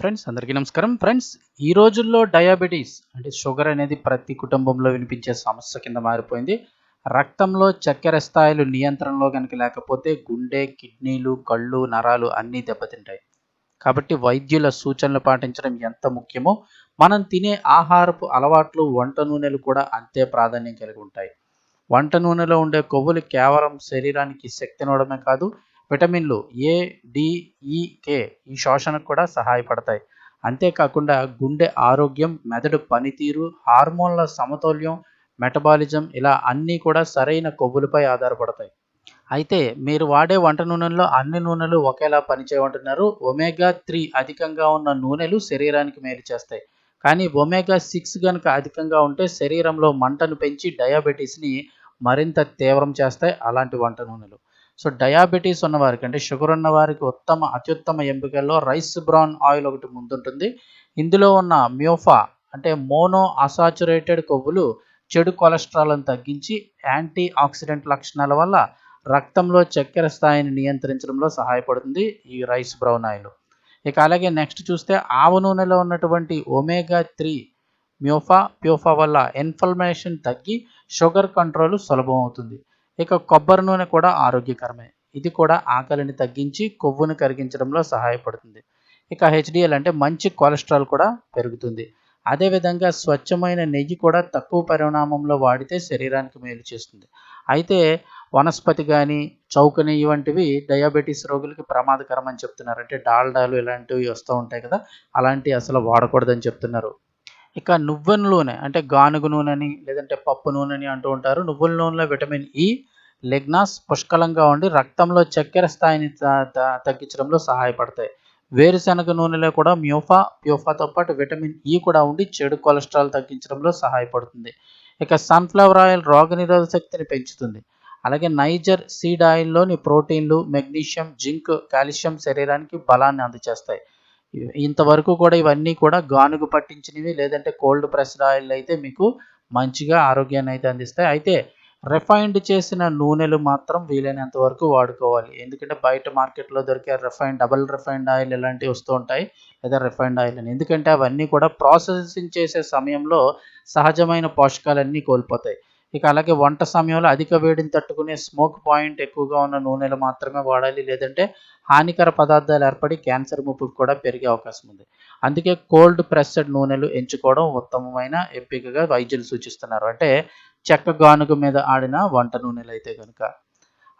Friends అందరికీ నమస్కారం. Friends ఈ రోజుల్లో డయాబెటీస్ అంటే షుగర్ అనేది ప్రతి కుటుంబంలో వినిపించే సమస్య కింద మారిపోయింది. రక్తంలో చక్కెర స్థాయిలు నియంత్రణలో కనుక లేకపోతే గుండె కిడ్నీలు కళ్ళు నరాలు అన్నీ దెబ్బతింటాయి. కాబట్టి వైద్యుల సూచనలు పాటించడం ఎంత ముఖ్యమో మనం తినే ఆహారపు అలవాట్లు వంట నూనెలు కూడా అంతే ప్రాధాన్యం కలిగి ఉంటాయి. వంట నూనెలో ఉండే కొవ్వులు కేవలం శరీరానికి శక్తినివ్వడమే కాదు విటమిన్లు ఏ డిఈకే ఈ ఈ శోషణకు కూడా సహాయపడతాయి. అంతేకాకుండా గుండె ఆరోగ్యం మెదడు పనితీరు హార్మోన్ల సమతౌల్యం మెటబాలిజం ఇలా అన్నీ కూడా సరైన కొవ్వులపై ఆధారపడతాయి. అయితే మీరు వాడే వంట నూనెల్లో అన్ని నూనెలు ఒకేలా పనిచేయమంటున్నారు ఒమేగా త్రీ అధికంగా ఉన్న నూనెలు శరీరానికి మేలు చేస్తాయి. కానీ ఒమేగా సిక్స్ కనుక అధికంగా ఉంటే శరీరంలో మంటను పెంచి డయాబెటీస్ని మరింత తీవ్రం చేస్తాయి అలాంటి వంట నూనెలు. సో డయాబెటీస్ ఉన్నవారికి అంటే షుగర్ ఉన్న వారికి ఉత్తమ అత్యుత్తమ ఎంపికల్లో రైస్ బ్రౌన్ ఆయిల్ ఒకటి ముందుంటుంది. ఇందులో ఉన్న మ్యూఫా అంటే మోనో అసాచురేటెడ్ కొవ్వులు చెడు కొలెస్ట్రాల్ను తగ్గించి యాంటీ ఆక్సిడెంట్ లక్షణాల వల్ల రక్తంలో చక్కెర స్థాయిని నియంత్రించడంలో సహాయపడుతుంది ఈ రైస్ బ్రౌన్ ఆయిల్. ఇక అలాగే నెక్స్ట్ చూస్తే ఆవ నూనెలో ఉన్నటువంటి ఒమేగా త్రీ మ్యూఫా ప్యూఫా వల్ల ఇన్ఫ్లమేషన్ తగ్గి షుగర్ కంట్రోల్ సులభం అవుతుంది ఇక కొబ్బరి నూనె కూడా ఆరోగ్యకరమే. ఇది కూడా ఆకలిని తగ్గించి కొవ్వును కరిగించడంలో సహాయపడుతుంది. ఇక హెచ్డిఎల్ అంటే మంచి కొలెస్ట్రాల్ కూడా పెరుగుతుంది. అదేవిధంగా స్వచ్ఛమైన నెయ్యి కూడా తక్కువ పరిణామంలో వాడితే శరీరానికి మేలు చేస్తుంది. అయితే వనస్పతి కానీ చౌక నెయ్యి వంటివి డయాబెటీస్ రోగులకి ప్రమాదకరం అని చెప్తున్నారు. అంటే డాల్డాలు ఇలాంటివి వస్తూ ఉంటాయి కదా అలాంటివి అసలు వాడకూడదని చెప్తున్నారు. ఇక నువ్వుల నూనె అంటే గానుగ నూనెని లేదంటే పప్పు నూనెని అంటూ ఉంటారు. నువ్వుల నూనెలో విటమిన్ ఈ లెగ్నాస్ పుష్కలంగా ఉండి రక్తంలో చక్కెర స్థాయిని తగ్గించడంలో సహాయపడతాయి. వేరుశనగ నూనెలో కూడా మ్యూఫా ప్యూఫాతో పాటు విటమిన్ ఈ కూడా ఉండి చెడు కొలెస్ట్రాల్ తగ్గించడంలో సహాయపడుతుంది. ఇక సన్ఫ్లవర్ ఆయిల్ రోగనిరోధక శక్తిని పెంచుతుంది. అలాగే నైజర్ సీడ్ ఆయిల్లోని ప్రోటీన్లు మెగ్నీషియం జింక్ కాల్షియం శరీరానికి బలాన్ని అందజేస్తాయి ఇంతవరకు కూడా ఇవన్నీ కూడా గానుగు పట్టించినవి లేదంటే కోల్డ్ ప్రెస్డ్ ఆయిల్ అయితే మీకు మంచిగా ఆరోగ్యాన్ని అయితే అందిస్తాయి. అయితే రిఫైన్డ్ చేసిన నూనెలు మాత్రం వీలైనంత వరకు వాడుకోవాలి. ఎందుకంటే బయట మార్కెట్లో దొరికే రిఫైన్ డబుల్ రిఫైన్డ్ ఆయిల్ ఇలాంటివి వస్తూ ఉంటాయి లేదా రిఫైన్డ్ ఆయిల్ అని. ఎందుకంటే అవన్నీ కూడా ప్రాసెసింగ్ చేసే సమయంలో సహజమైన పోషకాలన్నీ కోల్పోతాయి. ఇక అలాగే వంట సమయంలో అధిక వేడిని తట్టుకునే స్మోక్ పాయింట్ ఎక్కువగా ఉన్న నూనెలు మాత్రమే వాడాలి. లేదంటే హానికర పదార్థాలు ఏర్పడి క్యాన్సర్ ముప్పు కూడా పెరిగే అవకాశం ఉంది. అందుకే కోల్డ్ ప్రెస్డ్ నూనెలు ఎంచుకోవడం ఉత్తమమైన ఎంపికగా వైద్యులు సూచిస్తున్నారు. అంటే చెక్క గానుగ మీద ఆడిన వంట నూనెలు అయితే కనుక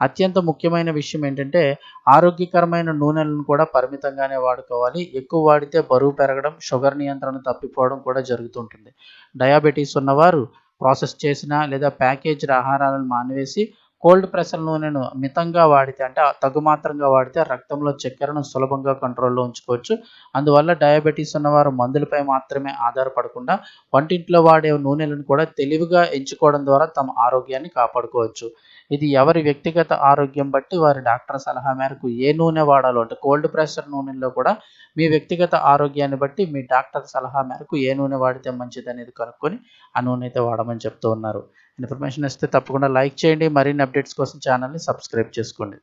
అత్యంత ముఖ్యమైన విషయం ఏంటంటే ఆరోగ్యకరమైన నూనెలను కూడా పరిమితంగానే వాడుకోవాలి. ఎక్కువ వాడితే బరువు పెరగడం షుగర్ నియంత్రణ తప్పిపోవడం కూడా జరుగుతుంటుంది. డయాబెటీస్ ఉన్నవారు ప్రాసెస్ చేసిన లేదా ప్యాకేజ్డ్ ఆహారాలను మానివేసి కోల్డ్ ప్రెషర్ నూనెను మితంగా వాడితే అంటే తగుమాత్రంగా వాడితే రక్తంలో చక్కెరను సులభంగా కంట్రోల్లో ఉంచుకోవచ్చు. అందువల్ల డయాబెటీస్ ఉన్నవారు మందులపై మాత్రమే ఆధారపడకుండా వంటింట్లో వాడే నూనెలను కూడా తెలివిగా ఎంచుకోవడం ద్వారా తమ ఆరోగ్యాన్ని కాపాడుకోవచ్చు. ఇది ఎవరి వ్యక్తిగత ఆరోగ్యం బట్టి వారి డాక్టర్ సలహా మేరకు ఏ నూనె వాడాలో అంటే కోల్డ్ ప్రెషర్ నూనెల్లో కూడా మీ వ్యక్తిగత ఆరోగ్యాన్ని బట్టి మీ డాక్టర్ సలహా మేరకు ఏ నూనె వాడితే మంచిది అనేది కనుక్కొని ఆ నూనె అయితే వాడమని చెప్తూ ఉన్నారు. ఇన్ఫర్మేషన్ ఇస్తే తప్పకుండా లైక్ చేయండి. మరిన్ని అప్డేట్స్ కోసం ఛానల్ని సబ్స్క్రైబ్ చేసుకోండి.